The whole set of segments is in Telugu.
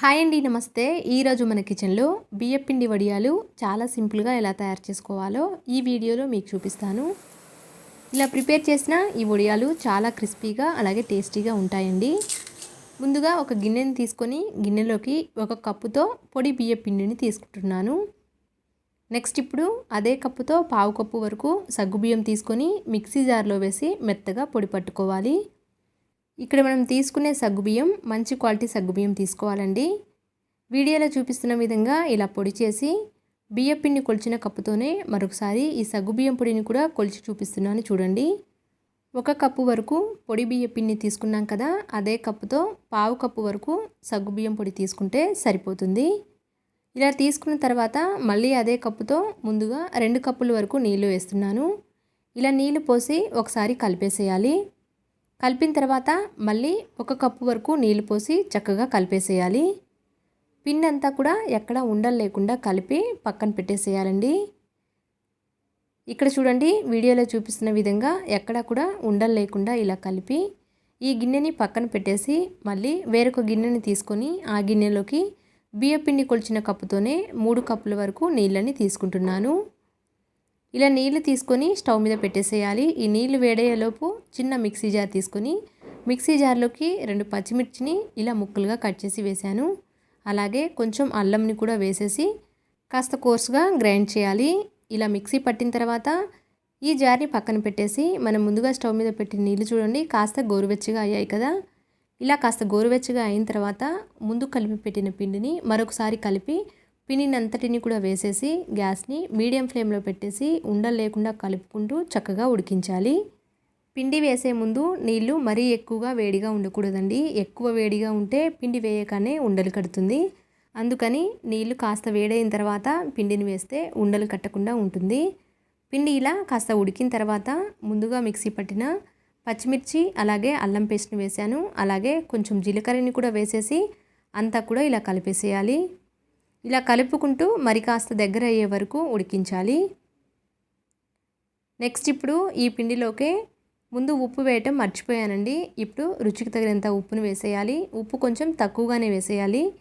హాయ్ అండి నమస్తే. ఈరోజు మన కిచెన్లో బియ్యపిండి వడియాలు చాలా సింపుల్గా ఎలా తయారు చేసుకోవాలో ఈ వీడియోలో మీకు చూపిస్తాను. ఇలా ప్రిపేర్ చేసిన ఈ వడియాలు చాలా క్రిస్పీగా అలాగే టేస్టీగా ఉంటాయండి. ముందుగా ఒక గిన్నెని తీసుకొని గిన్నెలోకి ఒక కప్పుతో పొడి బియ్యపిండిని తీసుకుంటున్నాను. నెక్స్ట్ ఇప్పుడు అదే కప్పుతో పావు కప్పు వరకు సగ్గుబియ్యం తీసుకొని మిక్సీ జార్లో వేసి మెత్తగా పొడి పట్టుకోవాలి. ఇక్కడ మనం తీసుకునే సగ్గుబియ్యం మంచి క్వాలిటీ సగ్గుబియ్యం తీసుకోవాలండి. వీడియోలో చూపిస్తున్న విధంగా ఇలా పొడి చేసి బియ్యపిండిని కొలిచిన కప్పుతోనే మరొకసారి ఈ సగ్గుబియ్యం పొడిని కూడా కొలిచి చూపిస్తున్నాను చూడండి. ఒక కప్పు వరకు పొడి బియ్యపిండిని తీసుకున్నాం కదా అదే కప్పుతో పావు కప్పు వరకు సగ్గుబియ్యం పొడి తీసుకుంటే సరిపోతుంది. ఇలా తీసుకున్న తర్వాత మళ్ళీ అదే కప్పుతో ముందుగా రెండు కప్పుల వరకు నీళ్ళు వేస్తున్నాను. ఇలా నీళ్ళు పోసి ఒకసారి కలిపేసేయాలి. కలిపిన తర్వాత మళ్ళీ ఒక కప్పు వరకు నీళ్ళు పోసి చక్కగా కలిపేసేయాలి. పిండి అంతా కూడా ఎక్కడ ఉండలు లేకుండా కలిపి పక్కన పెట్టేసేయాలండి. ఇక్కడ చూడండి వీడియోలో చూపిస్తున్న విధంగా ఎక్కడ కూడా ఉండలు లేకుండా ఇలా కలిపి ఈ గిన్నెని పక్కన పెట్టేసి మళ్ళీ వేరొక గిన్నెని తీసుకొని ఆ గిన్నెలోకి బియ్యపిండి కొలిచిన కప్పుతోనే మూడు కప్పుల వరకు నీళ్ళని తీసుకుంటున్నాను. ఇలా నీళ్ళు తీసుకొని స్టవ్ మీద పెట్టేసేయాలి. ఈ నీళ్ళు వేడయ్యేలోపు చిన్న మిక్సీ జార్ తీసుకొని మిక్సీ జార్లోకి రెండు పచ్చిమిర్చిని ఇలా ముక్కలుగా కట్ చేసి వేశాను. అలాగే కొంచెం అల్లంని కూడా వేసేసి కాస్త కోర్సుగా గ్రైండ్ చేయాలి. ఇలా మిక్సీ పట్టిన తర్వాత ఈ జార్ని పక్కన పెట్టేసి మనం ముందుగా స్టవ్ మీద పెట్టిన నీళ్ళు చూడండి కాస్త గోరువెచ్చగా అయ్యాయి కదా. ఇలా కాస్త గోరువెచ్చగా అయిన తర్వాత ముందు కలిపి పెట్టిన పిండిని మరొకసారి కలిపి పినినంతటిని కూడా వేసేసి గ్యాస్ని మీడియం ఫ్లేమ్లో పెట్టేసి ఉండలు లేకుండా కలుపుకుంటూ చక్కగా ఉడికించాలి. పిండి వేసే ముందు నీళ్ళు మరీ ఎక్కువగా వేడిగా ఉండకూడదండి. ఎక్కువ వేడిగా ఉంటే పిండి వేయగానే ఉండలు కడుతుంది. అందుకని నీళ్ళు కాస్త వేడైన తర్వాత పిండిని వేస్తే ఉండలు కట్టకుండా ఉంటుంది. పిండి ఇలా కాస్త ఉడికిన తర్వాత ముందుగా మిక్సీ పట్టిన పచ్చిమిర్చి అలాగే అల్లం పేస్ట్ని వేసాను. అలాగే కొంచెం జీలకర్రని కూడా వేసేసి అంతా కూడా ఇలా కలిపేసేయాలి. ఇలా కలుపుకుంటూ మరి కాస్త దగ్గర అయ్యే వరకు ఉడికించాలి. నెక్స్ట్ ఇప్పుడు ఈ పిండిలోకే ముందు ఉప్పు వేయటం మర్చిపోయానండి. ఇప్పుడు రుచికి తగినంత ఉప్పును వేసేయాలి. ఉప్పు కొంచెం తక్కువగానే వేసేయాలి.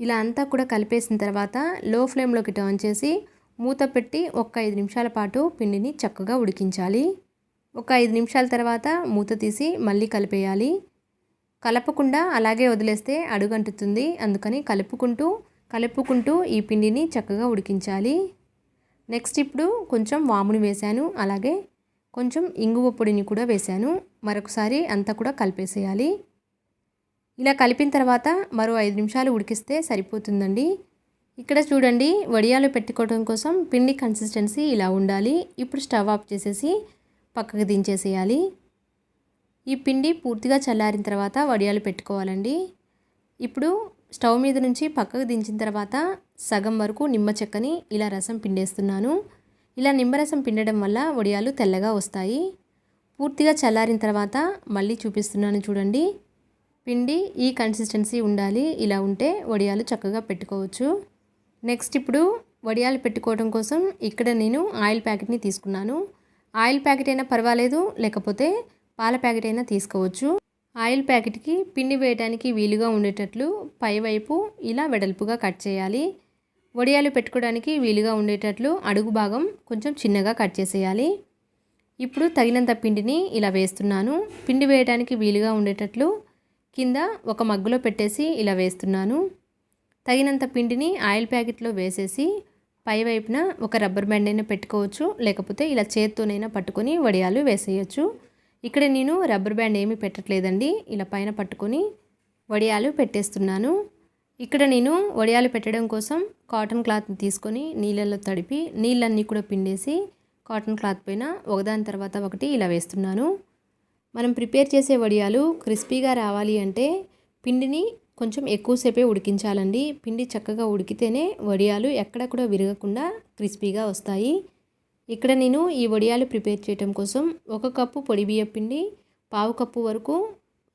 ఇలా అంతా కూడా కలిపేసిన తర్వాత లో ఫ్లేమ్లోకి టర్న్ చేసి మూత పెట్టి ఒక ఐదు నిమిషాల పాటు పిండిని చక్కగా ఉడికించాలి. ఒక ఐదు నిమిషాల తర్వాత మూత తీసి మళ్ళీ కలిపేయాలి. కలపకుండా అలాగే వదిలేస్తే అడుగంటుతుంది. అందుకని కలుపుకుంటూ కలుపుకుంటూ ఈ పిండిని చక్కగా ఉడికించాలి. నెక్స్ట్ ఇప్పుడు కొంచెం వాముని వేశాను. అలాగే కొంచెం ఇంగువ పొడిని కూడా వేశాను. మరొకసారి అంతా కూడా కలిపేసేయాలి. ఇలా కలిపిన తర్వాత మరో ఐదు నిమిషాలు ఉడికిస్తే సరిపోతుందండి. ఇక్కడ చూడండి వడియాలు పెట్టుకోవడం కోసం పిండి కన్సిస్టెన్సీ ఇలా ఉండాలి. ఇప్పుడు స్టవ్ ఆఫ్ చేసేసి పక్కకు దించేసేయాలి. ఈ పిండి పూర్తిగా చల్లారిన తర్వాత వడియాలు పెట్టుకోవాలండి. ఇప్పుడు స్టవ్ మీద నుంచి పక్కకు దించిన తర్వాత సగం వరకు నిమ్మ చెక్కని ఇలా రసం పిండేస్తున్నాను. ఇలా నిమ్మరసం పిండడం వల్ల వడియాలు తెల్లగా వస్తాయి. పూర్తిగా చల్లారిన తర్వాత మళ్ళీ చూపిస్తున్నాను చూడండి. పిండి ఈ కన్సిస్టెన్సీ ఉండాలి. ఇలా ఉంటే వడియాలు చక్కగా పెట్టుకోవచ్చు. నెక్స్ట్ ఇప్పుడు వడియాలు పెట్టుకోవడం కోసం ఇక్కడ నేను ఆయిల్ ప్యాకెట్ని తీసుకున్నాను. ఆయిల్ ప్యాకెట్ అయినా పర్వాలేదు లేకపోతే పాల ప్యాకెట్ అయినా తీసుకోవచ్చు. ఆయిల్ ప్యాకెట్కి పిండి వేయడానికి వీలుగా ఉండేటట్లు పైవైపు ఇలా వెడల్పుగా కట్ చేయాలి. వడియాలు పెట్టుకోవడానికి వీలుగా ఉండేటట్లు అడుగు భాగం కొంచెం చిన్నగా కట్ చేసేయాలి. ఇప్పుడు తగినంత పిండిని ఇలా వేస్తున్నాను. పిండి వేయడానికి వీలుగా ఉండేటట్లు కింద ఒక మగ్గులో పెట్టేసి ఇలా వేస్తున్నాను. తగినంత పిండిని ఆయిల్ ప్యాకెట్లో వేసేసి పైవైపున ఒక రబ్బర్ బ్యాండ్ అయినా పెట్టుకోవచ్చు. లేకపోతే ఇలా చేత్తోనైనా పట్టుకొని వడియాలు వేసేయచ్చు. ఇక్కడ నేను రబ్బర్ బ్యాండ్ ఏమీ పెట్టట్లేదండి. ఇలా పైన పట్టుకొని వడియాలు పెట్టేస్తున్నాను. ఇక్కడ నేను వడియాలు పెట్టడం కోసం కాటన్ క్లాత్ని తీసుకొని నీళ్ళల్లో తడిపి నీళ్ళన్నీ కూడా పిండేసి కాటన్ క్లాత్ పైన ఒకదాని తర్వాత ఒకటి ఇలా వేస్తున్నాను. మనం ప్రిపేర్ చేసే వడియాలు క్రిస్పీగా రావాలి అంటే పిండిని కొంచెం ఎక్కువసేపే ఉడికించాలండి. పిండి చక్కగా ఉడికితేనే వడియాలు ఎక్కడ కూడా విరగకుండా క్రిస్పీగా వస్తాయి. ఇక్కడ నేను ఈ వడియాలు ప్రిపేర్ చేయటం కోసం ఒక కప్పు పొడి బియ్యం పిండి పావు కప్పు వరకు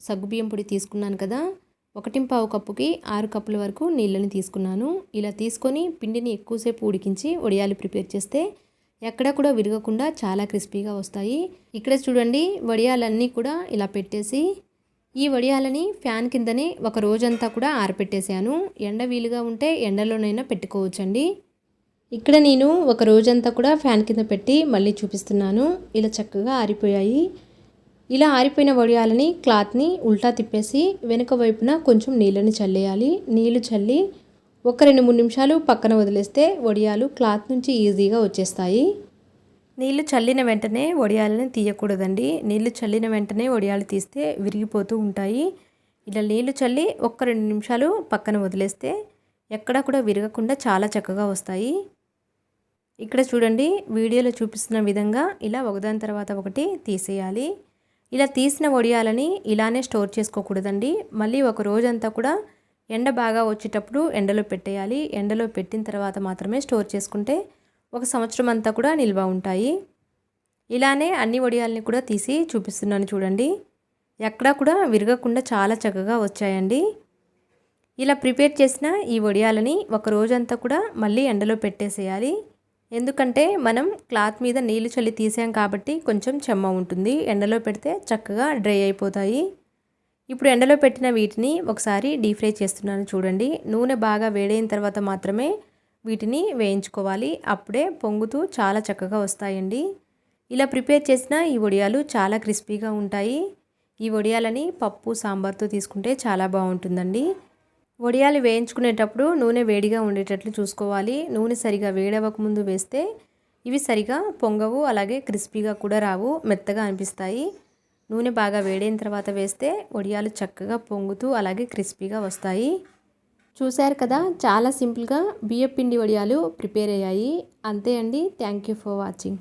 సగ్గుబియ్యం పొడి తీసుకున్నాను కదా. ఒకటి పావు కప్పుకి ఆరు కప్పుల వరకు నీళ్ళని తీసుకున్నాను. ఇలా తీసుకొని పిండిని ఎక్కువసేపు ఉడికించి వడియాలు ప్రిపేర్ చేస్తే ఎక్కడ కూడా విరగకుండా చాలా క్రిస్పీగా వస్తాయి. ఇక్కడ చూడండి వడియాలన్నీ కూడా ఇలా పెట్టేసి ఈ వడియాలని ఫ్యాన్ కిందనే ఒక రోజంతా కూడా ఆరపెట్టేశాను. ఎండ వీలుగా ఉంటే ఎండలోనైనా పెట్టుకోవచ్చండి. ఇక్కడ నేను ఒక రోజంతా కూడా ఫ్యాన్ కింద పెట్టి మళ్ళీ చూపిస్తున్నాను. ఇలా చక్కగా ఆరిపోయాయి. ఇలా ఆరిపోయిన వడియాలని క్లాత్ని ఉల్టా తిప్పేసి వెనుక వైపున కొంచెం నీళ్ళని చల్లేయాలి. నీళ్ళు చల్లి ఒక రెండు మూడు నిమిషాలు పక్కన వదిలేస్తే వడియాలు క్లాత్ నుంచి ఈజీగా వచ్చేస్తాయి. నీళ్ళు చల్లిన వెంటనే వడియాలని తీయకూడదండి. నీళ్ళు చల్లిన వెంటనే వడియాలు తీస్తే విరిగిపోతూ ఉంటాయి. ఇలా నీళ్ళు చల్లి ఒక్క రెండు నిమిషాలు పక్కన వదిలేస్తే ఎక్కడా కూడా విరగకుండా చాలా చక్కగా వస్తాయి. ఇక్కడ చూడండి వీడియోలో చూపిస్తున్న విధంగా ఇలా ఒకదాని తర్వాత ఒకటి తీసేయాలి. ఇలా తీసిన వడియాలని ఇలానే స్టోర్ చేసుకోకూడదండి. మళ్ళీ ఒక రోజంతా కూడా ఎండ బాగా వచ్చేటప్పుడు ఎండలో పెట్టేయాలి. ఎండలో పెట్టిన తర్వాత మాత్రమే స్టోర్ చేసుకుంటే ఒక సంవత్సరం అంతా కూడా నిల్వ ఉంటాయి. ఇలానే అన్ని వడియాలని కూడా తీసి చూపిస్తున్నాను చూడండి. ఎక్కడా కూడా విరగకుండా చాలా చక్కగా వచ్చాయండి. ఇలా ప్రిపేర్ చేసిన ఈ వడియాలని ఒక రోజంతా కూడా మళ్ళీ ఎండలో పెట్టేసేయాలి. ఎందుకంటే మనం క్లాత్ మీద నీళ్ళు చల్లి తీసాం కాబట్టి కొంచెం చెమ్మ ఉంటుంది. ఎండలో పెడితే చక్కగా డ్రై అయిపోతాయి. ఇప్పుడు ఎండలో పెట్టిన వీటిని ఒకసారి డీప్ ఫ్రై చేస్తున్నాను చూడండి. నూనె బాగా వేడైన తర్వాత మాత్రమే వీటిని వేయించుకోవాలి. అప్పుడే పొంగుతూ చాలా చక్కగా వస్తాయండి. ఇలా ప్రిపేర్ చేసిన ఈ వడియాలు చాలా క్రిస్పీగా ఉంటాయి. ఈ వడియాలని పప్పు సాంబార్తో తీసుకుంటే చాలా బాగుంటుందండి. వడియాలు వేయించుకునేటప్పుడు నూనె వేడిగా ఉండేటట్లు చూసుకోవాలి. నూనె సరిగా వేడవకముందు వేస్తే ఇవి సరిగా పొంగవు అలాగే క్రిస్పీగా కూడా రావు మెత్తగా అనిపిస్తాయి. నూనె బాగా వేడైన తర్వాత వేస్తే వడియాలు చక్కగా పొంగుతూ అలాగే క్రిస్పీగా వస్తాయి. చూశారు కదా చాలా సింపుల్గా బియ్యపిండి వడియాలు ప్రిపేర్ అయ్యాయి. అంతే అండి. Thank you for watching.